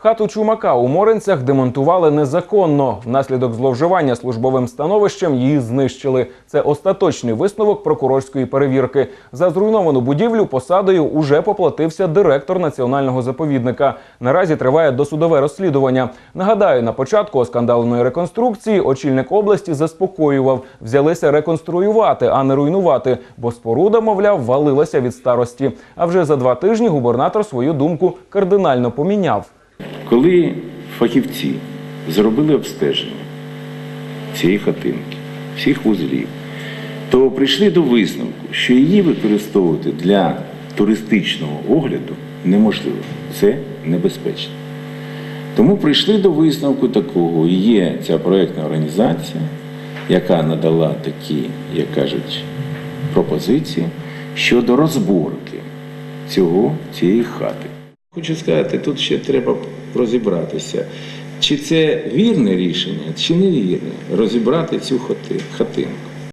Хату чумака у Моринцях демонтували незаконно. Внаслідок зловживання службовим становищем її знищили. Це остаточний висновок прокурорської перевірки. За зруйновану будівлю посадою уже поплатився директор національного заповідника. Наразі триває досудове розслідування. Нагадаю, на початку оскандаленої реконструкції очільник області заспокоював, взялися реконструювати, а не руйнувати, бо споруда, мовляв, валилася від старості. А вже за два тижні губернатор свою думку кардинально поміняв. Коли фахівці зробили обстеження цієї хатинки, всіх вузлів, то прийшли до висновку, що її використовувати для туристичного огляду неможливо. Це небезпечно. Тому прийшли до висновку такого. Є ця проєктна організація, яка надала такі, як кажуть, пропозиції щодо розборки цього, цієї хати. Хочу сказати, тут ще треба розібратися, чи це вірне рішення, чи не вірне, розібрати цю хати- хатинку.